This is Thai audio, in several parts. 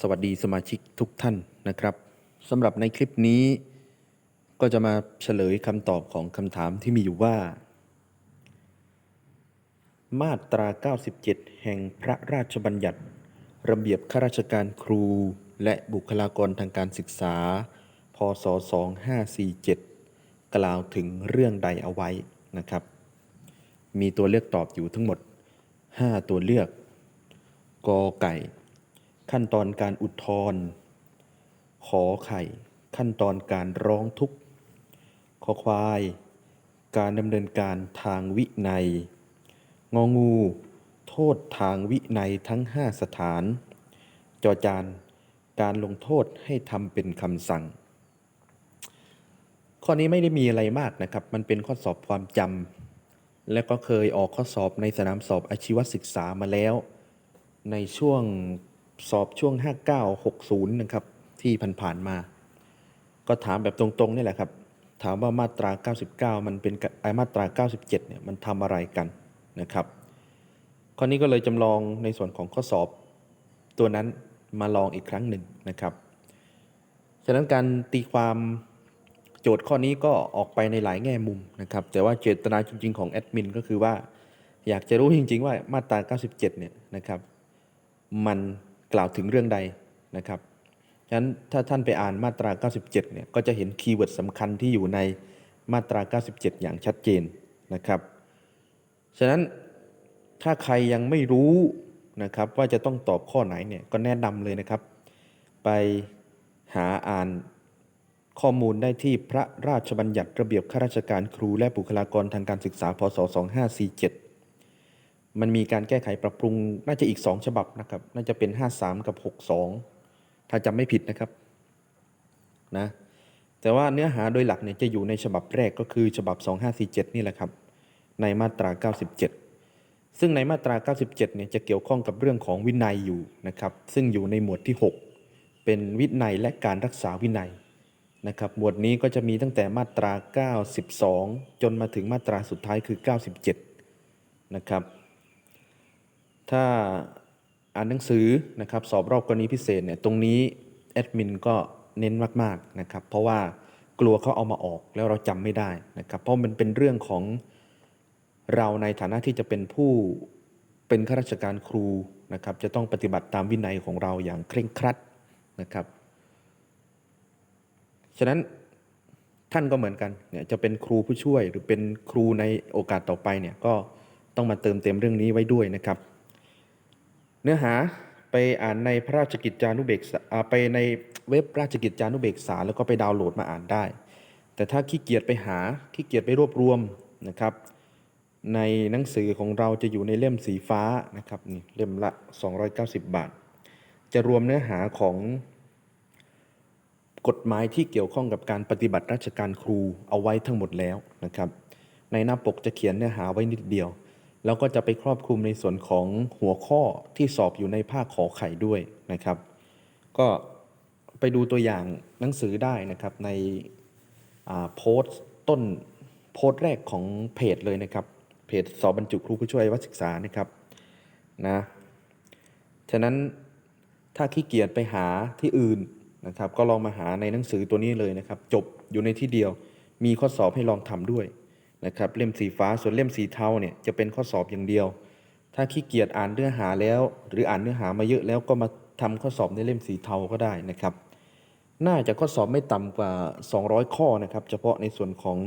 สวัสดีสมาชิกทุกท่านนะครับสำหรับในคลิปนี้ ก็จะมาเฉลยคำตอบของคำถามที่มีอยู่ว่า มาตรา 97 แห่งพระราชบัญญัติ ระเบียบข้าราชการครู และบุคลากรทางการศึกษา พศ 2547 กล่าวถึงเรื่องใดเอาไว้นะครับ มีตัวเลือกตอบอยู่ทั้งหมด 5 ตัวเลือกกอไก่ ขั้นตอนการอุทธรณ์ขอไข่ ขั้นตอนการร้องทุกข์ขอควาย การดำเนินการทางวินัย งองู โทษทางวินัยทั้ง 5 สถาน จอจาน การลงโทษให้ทำเป็นคำสั่ง ข้อนี้ไม่ได้มีอะไรมากนะครับ มันเป็นข้อสอบความจำและก็เคยออกข้อสอบในสนามสอบอาชีวศึกษามาแล้ว ในช่วง สอบช่วง 5960 นะครับ ที่ผ่านๆมา ก็ถามแบบตรงๆนี่แหละครับ ถามว่ามาตรา 99 มันเป็นไอมาตรา 97 เนี่ยมันทำอะไรกันนะครับข้อนี้ก็เลยจำลองในส่วนของข้อสอบตัวนั้นมาลองอีกครั้งหนึ่งนะครับ ฉะนั้นการตีความโจทย์ข้อนี้ก็ออกไปในหลายแง่มุมนะครับ แต่ว่าเจตนาจริง ๆ ของแอดมินก็คือว่า อยากจะรู้จริง ๆ ว่ามาตรา 97 เนี่ยนะครับ มัน กล่าวถึงเรื่องใดนะครับฉะนั้นถ้าท่านไปอ่านมาตรา 97 เนี่ยก็จะเห็นคีย์เวิร์ดสำคัญที่อยู่ในมาตรา 97 อย่างชัดเจนนะครับ ฉะนั้นถ้าใครยังไม่รู้นะครับว่าจะต้องตอบข้อไหนเนี่ยก็แนะนำเลยนะครับ ไปหาอ่านข้อมูลได้ที่พระราชบัญญัติระเบียบข้าราชการครูและบุคลากรทางการศึกษาพศ 2547 มันมีการแก้ไขปรับปรุงน่าจะอีก 2 ฉบับนะครับ น่าจะเป็น 53 กับ 62 ถ้าจำไม่ผิดนะครับนะแต่ว่าเนื้อหาโดยหลักเนี่ยจะอยู่ในฉบับแรกก็คือฉบับ 2547 นี่แหละครับ ในมาตรา 97 ซึ่งในมาตรา 97 เนี่ยจะเกี่ยวข้องกับเรื่องของวินัยอยู่นะครับ ซึ่งอยู่ในหมวดที่ 6 เป็นวินัยและการรักษาวินัยนะครับ หมวดนี้ก็จะมีตั้งแต่มาตรา 92 จนมาถึงมาตราสุดท้ายคือ 97 นะครับ ถ้าอ่านหนังสือนะครับสอบรอบกรณีพิเศษเนี่ยตรงนี้แอดมินก็เน้นมากๆนะครับเพราะว่ากลัวเขาเอามาออกแล้วเราจำไม่ได้นะครับเพราะมันเป็นเรื่องของเราในฐานะที่จะเป็นผู้เป็นข้าราชการครูนะครับจะต้องปฏิบัติตามวินัยของเราอย่างเคร่งครัดนะครับฉะนั้นท่านก็เหมือนกันเนี่ยจะเป็นครูผู้ช่วยหรือเป็นครูในโอกาสต่อไปเนี่ยก็ต้องมาเติมเต็มเรื่องนี้ไว้ด้วยนะครับ เนื้อหาไปอ่านในพระราชกิจจานุเบกษาไปในเว็บราชกิจจานุเบกษา แล้วก็ไปดาวน์โหลดมาอ่านได้ แต่ถ้าขี้เกียจไปหาขี้เกียจไปรวบรวมนะครับ ในหนังสือของเราจะอยู่ในเล่มสีฟ้านะครับนี่เล่มละ 290 บาท จะรวมเนื้อหาของกฎหมายที่เกี่ยวข้องกับการปฏิบัติราชการครูเอาไว้ทั้งหมดแล้วนะครับ ในหน้าปกจะเขียนเนื้อหาไว้นิดเดียว แล้วก็จะไปครอบคลุมในส่วนของหัวข้อที่สอบอยู่ในภาคขอไข่ด้วยนะครับ ก็ไปดูตัวอย่างหนังสือได้นะครับในโพสต์ต้นโพสต์แรกของเพจเลยนะครับเพจสอบบรรจุครูผู้ช่วยวัดศึกษานะครับนะฉะนั้นถ้าขี้เกียจไปหาที่อื่นนะครับ ก็ลองมาหาในหนังสือตัวนี้เลยนะครับ จบอยู่ในที่เดียว มีข้อสอบให้ลองทำด้วย นะครับเล่มสีฟ้าส่วนเล่มสีเทาเนี่ยจะเป็นข้อสอบอย่างเดียว ถ้าขี้เกียจอ่านเนื้อหาแล้ว หรืออ่านเนื้อหามาเยอะแล้วก็มาทำข้อสอบในเล่มสีเทาก็ได้นะครับ น่าจะข้อสอบไม่ต่ำกว่า 200 ข้อนะครับ เฉพาะในส่วนของ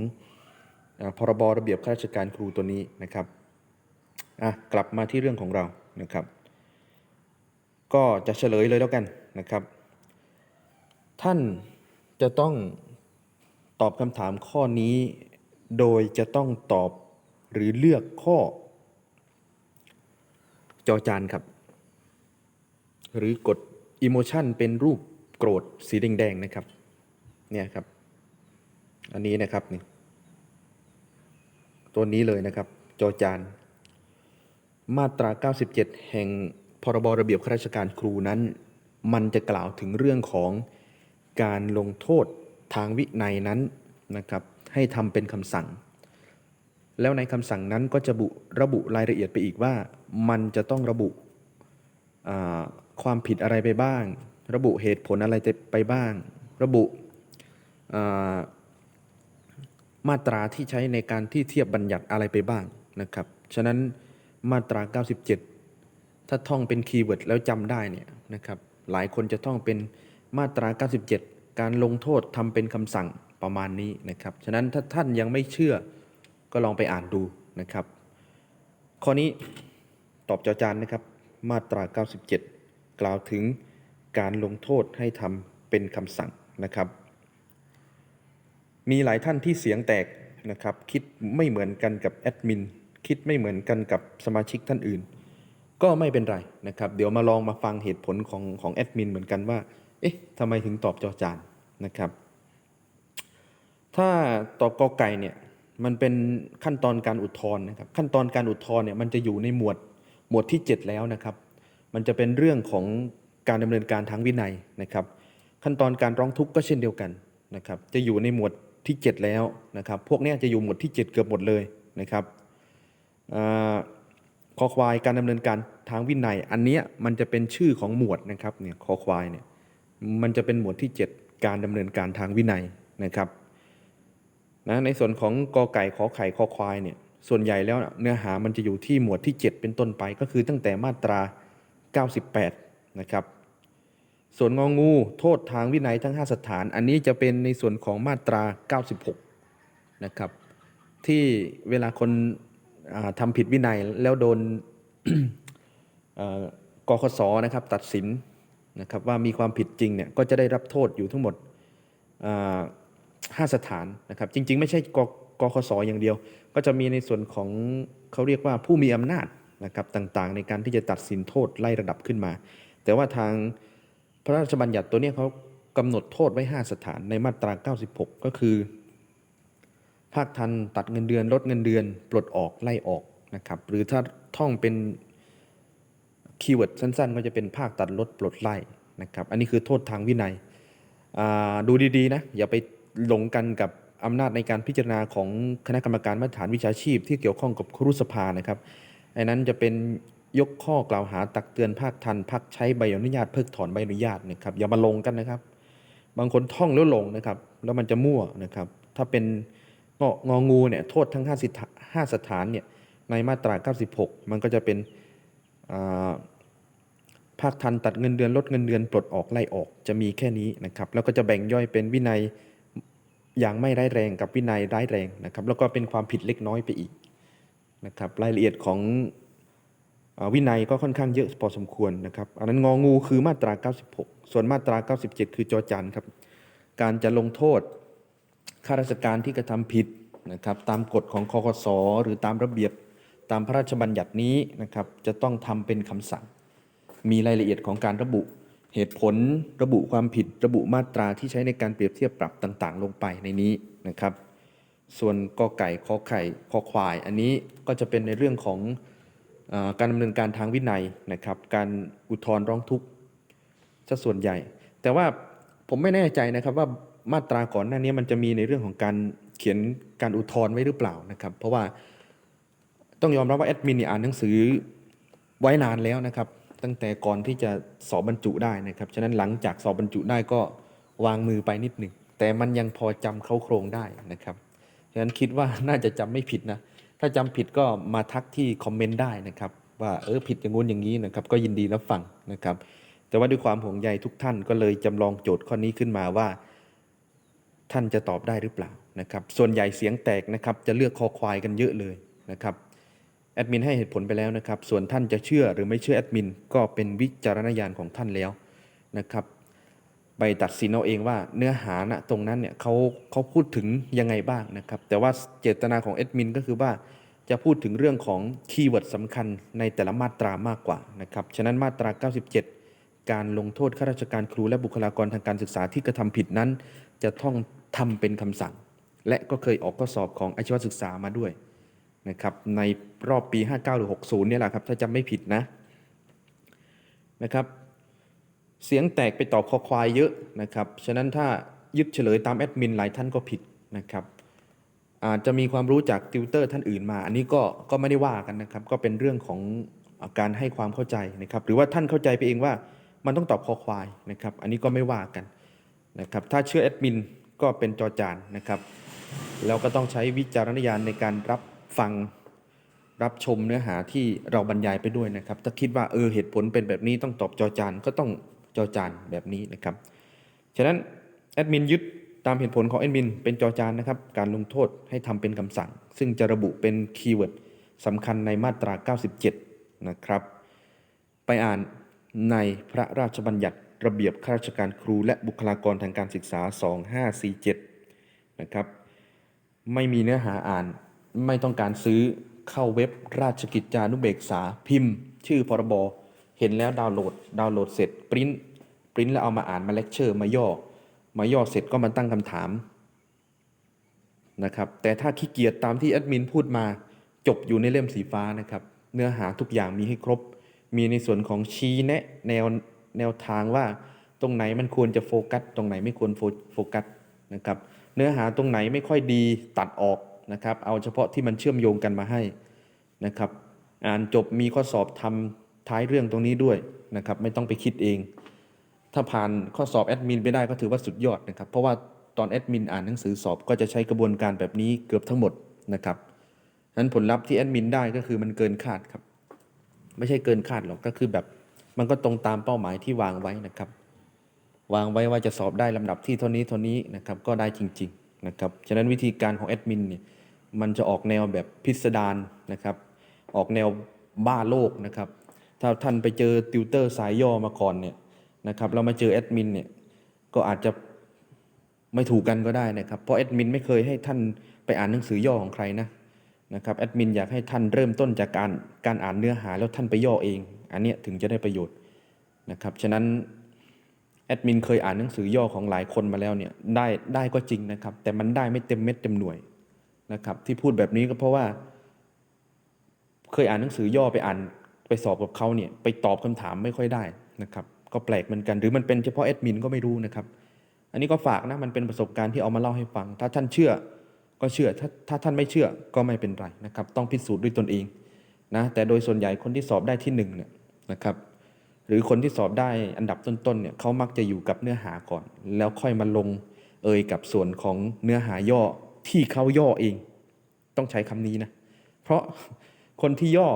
อพรบระเบียบข้าราชการครูตัวนี้นะครับอะกลับมาที่เรื่องของเรานะครับ ก็จะเฉลยเลยแล้วกันนะครับ ท่านจะต้องตอบคำถามข้อนี้ โดยจะต้องตอบหรือเลือกข้อ จอจานครับ หรือกด emotion เป็นรูปโกรธสีแดงๆนะครับ เนี่ยครับ อันนี้นะครับนี่ตัวนี้เลยนะครับ จอจาน มาตรา 97 แห่งพรบระเบียบข้าราชการครูนั้น มันจะกล่าวถึงเรื่องของการลงโทษทางวินัยนั้นนะครับ ให้ทำเป็นคำสั่ง แล้วในคำสั่งนั้นก็จะบุระบุรายละเอียดไปอีกว่า มันจะต้องระบุความผิดอะไรไปบ้าง ระบุเหตุผลอะไรไปบ้าง ระบุมาตราที่ใช้ในการที่เทียบบัญญัติอะไรไปบ้างนะครับ ฉะนั้นมาตรา 97 ถ้าท่องเป็นคีย์เวิร์ดแล้วจำได้เนี่ยนะครับ หลายคนจะท่องเป็นมาตรา 97 การลงโทษทำเป็นคำสั่ง ประมาณนี้นะครับ ฉะนั้นถ้าท่านยังไม่เชื่อก็ลองไปอ่านดูนะครับ ข้อนี้ตอบจอจานนะครับ มาตรา 97 กล่าวถึงการลงโทษให้ทำเป็นคำสั่งนะครับ มีหลายท่านที่เสียงแตกนะครับ คิดไม่เหมือนกันกับแอดมิน คิดไม่เหมือนกันกับสมาชิกท่านอื่น ก็ไม่เป็นไรนะครับ เดี๋ยวมาลองมาฟังเหตุผลของของแอดมินเหมือนกันว่า เอ๊ะทำไมถึงตอบจอจานนะครับ ถ้าตอกอไก่เนี่ยมันเป็นขั้นตอนการอุทธรณ์นะครับขั้นตอนการอุทธรณ์เนี่ยมันจะอยู่ในหมวดหมวดที่ 7 แล้วนะครับ มันจะเป็นเรื่องของการดำเนินการทางวินัยนะครับ ขั้นตอนการร้องทุกข์ก็เช่นเดียวกันนะครับจะอยู่ในหมวดที่ 7 แล้วนะครับ พวกนี้จะอยู่หมวดที่ 7 เกือบหมดเลยนะครับอคอควายการดำเนินการทางวินัย อันนี้มันจะเป็นชื่อของหมวดนะครับเนี่ยคอควายเนี่ยมันจะเป็นหมวดที่ 7 การดำเนินการทางวินัยนะครับ นะในส่วนของกอไก่ขอไข่คอควายเนี่ยส่วนใหญ่แล้วเนื้อหามันจะอยู่ที่หมวดที่ 7 เป็นต้นไปก็คือตั้งแต่มาตรา 98 นะครับ ส่วนงองูโทษทางวินัยทั้ง 5 สถาน อันนี้จะเป็นในส่วนของมาตรา 96 นะครับ ที่เวลาคนาทำผิดวินัยแล้วโดนกคสนะครับตัดสินนะครับว่ามีความผิดจริงเนี่ยก็จะได้รับโทษอยู่ทั้งหมด อ่าห้าสถานนะครับจริง ๆ ไม่ใช่กกคสอย่างเดียว ก็จะมีในส่วนของเขาเรียกว่าผู้มีอำนาจนะครับต่างๆ ในการที่จะตัดสินโทษไล่ระดับขึ้นมา แต่ว่าทางพระราชบัญญัติตัวนี้เขากำหนดโทษไว้ 5 สถานในมาตรา 96 ก็คือ ภาคทันตัดเงินเดือน ลดเงินเดือน ปลดออกไล่ออกนะครับหรือถ้าท่องเป็นคีย์เวิร์ดสั้น ๆ ก็จะเป็นภาคตัดลดปลดไล่นะครับอันนี้คือโทษทางวินัยดูดีๆนะอย่าไป หลงกันกับอำนาจในการพิจารณาของคณะกรรมการมาตรฐานวิชาชีพ ที่เกี่ยวข้องกับครุสภานะครับไอ้นั้นจะเป็นยกข้อกล่าวหาตักเตือนภาคทันพักใช้ใบอนุญาตเพิกถอนใบอนุญาตนะครับอย่ามาลงกันนะครับ บางคนท่องแล้วหลงนะครับแล้วมันจะมั่วนะครับถ้าเป็นงององูเนี่ยโทษทั้ง5สิาห้าสถานเนี่ยในมาตรา 96 มันก็จะเป็นภาคทันตัดเงินเดือนลดเงินเดือนปลดออกไล่ออกจะมีแค่นี้นะครับแล้วก็จะแบ่งย่อยเป็นวินัย อย่างไม่ร้ายแรงกับวินัยร้ายแรงนะครับ แล้วก็เป็นความผิดเล็กน้อยไปอีกนะครับ รายละเอียดของวินัยก็ค่อนข้างเยอะพอสมควรนะครับ อันนั้นงองูคือมาตรา 96 ส่วนมาตรา 97 คือจอจันครับ การจะลงโทษข้าราชการที่กระทำผิดนะครับตามกฎของคอคสหรือตามระเบียบตามพระราชบัญญัตินี้นะครับจะต้องทำเป็นคำสั่ง มีรายละเอียดของการระบุ เหตุผลระบุความผิดระบุมาตราที่ใช้ในการเปรียบเทียบปรับต่างๆ ลงไปในนี้นะครับ ส่วนกอไก่ขอไข่คอควาย อันนี้ก็จะเป็นในเรื่องของอการดำเนินการทางวินัยนะครับ การอุทธรณ์ร้องทุกข์ซะส่วนใหญ่ แต่ว่าผมไม่แน่ใจนะครับว่ามาตราก่อนหน้านี้มันจะมีในเรื่องของการเขียนการอุทธรณ์ไว้หรือเปล่านะครับ เพราะว่าต้องยอมรับว่าแอดมินอ่านหนังสือไว้นานแล้วนะครับ ตั้งแต่ก่อนที่จะสอบบรรจุได้นะครับฉะนั้นหลังจากสอบบรรจุได้ก็วางมือไปนิดหนึ่งแต่มันยังพอจำเขาโครงได้นะครับฉะนั้นคิดว่าน่าจะจำไม่ผิดนะถ้าจำผิดก็มาทักที่คอมเมนต์ได้นะครับว่าเออผิดอย่างงู้นอย่างนี้นะครับก็ยินดีรับฟังนะครับ แต่ว่าด้วยความห่วงใยทุกท่านก็เลยจำลองโจทย์ข้อนี้ขึ้นมาว่า ท่านจะตอบได้หรือเปล่านะครับ ส่วนใหญ่เสียงแตกนะครับจะเลือกคอควายกันเยอะเลยนะครับ แอดมินให้เหตุผลไปแล้วนะครับ ส่วนท่านจะเชื่อหรือไม่เชื่อแอดมินก็เป็นวิจารณญาณของท่านแล้วนะครับ ไปตัดสินเอาเองว่าเนื้อหาณตรงนั้นเนี่ยเขาเขาพูดถึงยังไงบ้างนะครับ แต่ว่าเจตนาของแอดมินก็คือว่าจะพูดถึงเรื่องของคีย์เวิร์ดสำคัญในแต่ละมาตรามากกว่านะครับ ฉะนั้นมาตรา 97 การลงโทษข้าราชการครูและบุคลากรทางการศึกษาที่กระทำผิดนั้น จะต้องทำเป็นคำสั่ง และก็เคยออกข้อสอบของอาชีวศึกษามาด้วย นะครับในรอบปี 59 หรือ 60 เนี่ยแหละครับถ้าจำไม่ผิดนะนะครับเสียงแตกไปตอบคอควายเยอะนะครับฉะนั้นถ้ายึดเฉลยตามแอดมินหลายท่านก็ผิดนะครับอาจจะมีความรู้จากติวเตอร์ท่านอื่นมา อันนี้ก็ก็ไม่ได้ว่ากันนะครับ ก็เป็นเรื่องของอการให้ความเข้าใจนะครับ หรือว่าท่านเข้าใจไปเองว่ามันต้องตอบคอควายนะครับ อันนี้ก็ไม่ว่ากันนะครับ ถ้าเชื่อแอดมินก็เป็นจอจานนะครับ แล้วก็ต้องใช้วิจารณญาณในการรับ ฟังรับชมเนื้อหาที่เราบรรยายไปด้วยนะครับ ถ้าคิดว่าเออเหตุผลเป็นแบบนี้ต้องตอบจอจานก็ต้องจอจานแบบนี้นะครับ ฉะนั้นแอดมินยึดตามเหตุผลของแอดมินเป็นจอจานนะครับ การลงโทษให้ทำเป็นคำสั่ง ซึ่งจะระบุเป็นคีย์เวิร์ดสำคัญในมาตรา 97 นะครับ ไปอ่านในพระราชบัญญัติระเบียบข้าราชการครูและบุคลากรทางการศึกษา 2547 นะครับ ไม่มีเนื้อหาอ่าน ไม่ต้องการซื้อเข้าเว็บราชกิจจานุเบกษาพิมพ์ ชื่อพรบเห็นแล้วดาวน์โหลด ดาวน์โหลดเสร็จปริ้นปริ้นแล้วเอามาอ่านมาเลคเชอร์มาย่อ มาย่อเสร็จก็มาตั้งคำถามนะครับแต่ถ้าขี้เกียจตามที่แอดมินพูดมาจบอยู่ในเล่มสีฟ้านะครับ เนื้อหาทุกอย่างมีให้ครบ มีในส่วนของชี้แนะแนวแนวทางว่าตรงไหนมันควรจะโฟกัส ตรงไหนไม่ควรโฟโฟกัสนะครับ เนื้อหาตรงไหนไม่ค่อยดีตัดออก นะครับ เอาเฉพาะที่มันเชื่อมโยงกันมาให้นะครับ อ่านจบมีข้อสอบทำท้ายเรื่องตรงนี้ด้วยนะครับ ไม่ต้องไปคิดเอง ถ้าผ่านข้อสอบแอดมินไปได้ก็ถือว่าสุดยอดนะครับ เพราะว่าตอนแอดมินอ่านหนังสือสอบก็จะใช้กระบวนการแบบนี้เกือบทั้งหมดนะครับฉะนั้นผลลัพธ์ที่แอดมินได้ก็คือมันเกินคาดครับ ไม่ใช่เกินคาดหรอกก็คือแบบมันก็ตรงตามเป้าหมายที่วางไว้นะครับ วางไว้ว่าจะสอบได้ลำดับที่เท่านี้เท่านี้นะครับก็ได้จริง ๆนะครับฉะนั้นวิธีการของแอดมินเนี่ย มันจะออกแนวแบบพิสดารนะครับ ออกแนวบ้าโลกนะครับ ถ้าท่านไปเจอติวเตอร์สายย่อมาก่อนเนี่ยนะครับเรามาเจอแอดมินเนี่ยก็อาจจะไม่ถูกกันก็ได้นะครับ เพราะแอดมินไม่เคยให้ท่านไปอ่านหนังสือย่อของใครนะนะครับแอดมินอยากให้ท่านเริ่มต้นจากการการอ่านเนื้อหาแล้วท่านไปย่อเอง อันนี้ถึงจะได้ประโยชน์นะครับฉะนั้นแอดมินเคยอ่านหนังสือย่อของหลายคนมาแล้วเนี่ยได้ได้ก็จริงนะครับ แต่มันได้ไม่เต็มเม็ดเต็มหน่วย นะครับที่พูดแบบนี้ก็เพราะว่า เคยอ่านหนังสือย่อไปอ่านไปสอบกับเขาเนี่ยไปตอบคำถามไม่ค่อยได้นะครับก็แปลกเหมือนกัน หรือมันเป็นเฉพาะแอดมินก็ไม่รู้นะครับ อันนี้ก็ฝากนะมันเป็นประสบการณ์ที่เอามาเล่าให้ฟัง ถ้าท่านเชื่อก็เชื่อถ้าถ้าท่านไม่เชื่อก็ไม่เป็นไรนะครับ ต้องพิสูจน์ด้วยตนเองนะแต่โดยส่วนใหญ่คนที่สอบได้ที่หนึ่งเนี่ยนะครับหรือคนที่สอบได้อันดับต้นๆเนี่ยเขามักจะอยู่กับเนื้อหาก่อน แล้วค่อยมาลงเอยกับส่วนของเนื้อหาย่อ ที่เขาย่อเอง ต้องใช้คำนี้นะ เพราะคนที่ย่อ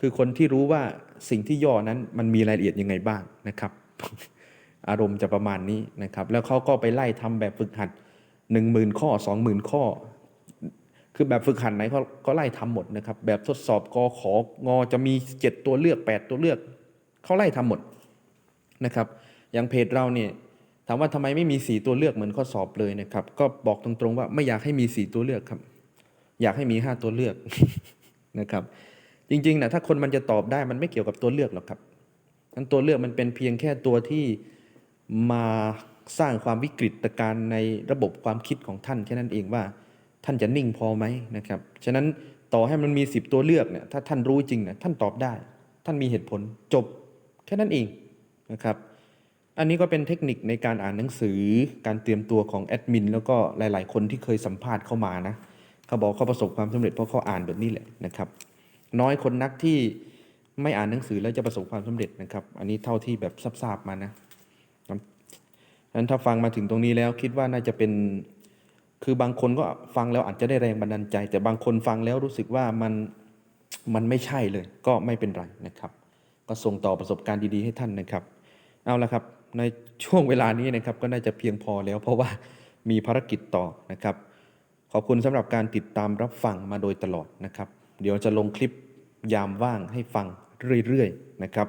คือคนที่รู้ว่าสิ่งที่ย่อนั้นมันมีรายละเอียดยังไงบ้างนะครับ อารมณ์จะประมาณนี้นะครับ แล้วเขาก็ไปไล่ทำแบบฝึกหัดหนึ่งหมื่นข้อสองหมื่นข้อ คือแบบฝึกหัดไหนเขาก็ไล่ทำหมดนะครับ แบบทดสอบกอของอจะมีเจ็ดตัวเลือกแปดตัวเลือกเขาไล่ทำหมดนะครับ อย่างเพจเราเนี่ย ถามว่าทำไมไม่มีสีตัวเลือกเหมือนข้อสอบเลยนะครับ ก็บอกตรงๆว่าไม่อยากให้มีสีตัวเลือกครับ อยากให้มีห้าตัวเลือกนะครับ จริงๆนะถ้าคนมันจะตอบได้มันไม่เกี่ยวกับตัวเลือกหรอกครับทั้นตัวเลือกมันเป็นเพียงแค่ตัวที่มาสร้างความวิกฤตการณ์ในระบบความคิดของท่านแค่นั้นเองว่า ท่านจะนิ่งพอไหมนะครับ ฉะนั้นต่อให้มันมีสิบตัวเลือกเนี่ยถ้าท่านรู้จริงเนี่ยท่านตอบได้ ท่านมีเหตุผลจบแค่นั้นเองนะครับ อันนี้ก็เป็นเทคนิคในการอ่านหนังสือ การเตรียมตัวของแอดมินแล้วก็หลาย ๆ คนที่เคยสัมภาษณ์เข้ามานะเขาบอกเขาประสบความสำเร็จเพราะเขาอ่านแบบนี้แหละนะครับ น้อยคนนักที่ไม่อ่านหนังสือแล้วจะประสบความสำเร็จนะครับ อันนี้เท่าที่แบบทราบๆมานะฉะนั้นถ้าฟังมาถึงตรงนี้แล้วคิดว่าน่าจะเป็นคือบางคนก็ฟังแล้วอาจจะได้แรงบันดาลใจ แต่บางคนฟังแล้วรู้สึกว่ามันมันไม่ใช่เลย ก็ไม่เป็นไรนะครับ ก็ส่งต่อประสบการณ์ดีๆให้ท่านนะครับ เอาละครับ ในช่วงเวลานี้นะครับก็น่าจะเพียงพอแล้ว เพราะว่ามีภารกิจต่อนะครับ ขอบคุณสำหรับการติดตามรับฟังมาโดยตลอดนะครับ เดี๋ยวจะลงคลิปยามว่างให้ฟังเรื่อยๆนะครับ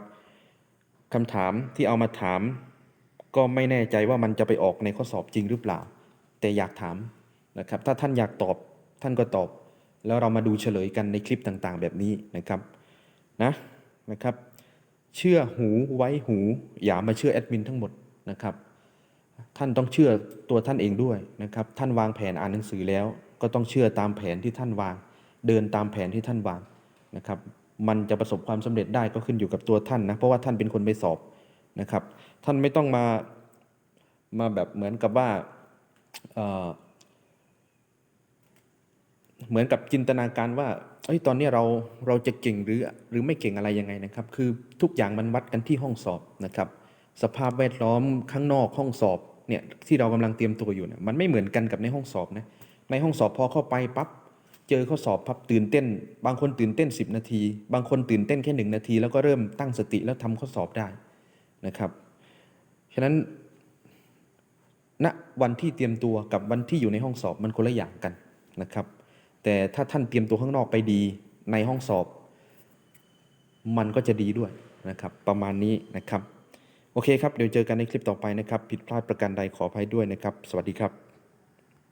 คำถามที่เอามาถาม ก็ไม่แน่ใจว่ามันจะไปออกในข้อสอบจริงหรือเปล่า แต่อยากถามนะครับ ถ้าท่านอยากตอบท่านก็ตอบ แล้วเรามาดูเฉลยกันในคลิปต่างๆ แบบนี้นะครับนะนะครับ เชื่อหูไว้หู อย่ามาเชื่อแอดมินทั้งหมดนะครับ ท่านต้องเชื่อตัวท่านเองด้วยนะครับ ท่านวางแผนอ่านหนังสือแล้ว ก็ต้องเชื่อตามแผนที่ท่านวาง เดินตามแผนที่ท่านวางนะครับ มันจะประสบความสำเร็จได้ก็ขึ้นอยู่กับตัวท่านนะ เพราะว่าท่านเป็นคนไปสอบนะครับ ท่านไม่ต้องมามาแบบเหมือนกับว่า เหมือนกับจินตนาการว่าเอ้ยตอนนี้เราเราจะเก่งหรือหรือไม่เก่งอะไรยังไงนะครับ คือทุกอย่างมันวัดกันที่ห้องสอบนะครับ สภาพแวดล้อมข้างนอกห้องสอบเนี่ยที่เรากำลังเตรียมตัวอยู่เนี่ยมันไม่เหมือนกันกับในห้องสอบนะในห้องสอบพอเข้าไปปั๊บเจอข้อสอบพับตื่นเต้น บางคนตื่นเต้น 10 นาที บางคนตื่นเต้นแค่หนึ่งนาที แล้วก็เริ่มตั้งสติแล้วทำข้อสอบได้นะครับฉะนั้นณวันที่เตรียมตัวกับวันที่อยู่ในห้องสอบมันคนละอย่างกันนะครับ แต่ถ้าท่านเตรียมตัวข้างนอกไปดีในห้องสอบ มันก็จะดีด้วยนะครับ ประมาณนี้นะครับ โอเคครับ เดี๋ยวเจอกันในคลิปต่อไปนะครับ ผิดพลาดประการใดขออภัยด้วยนะครับ สวัสดีครับ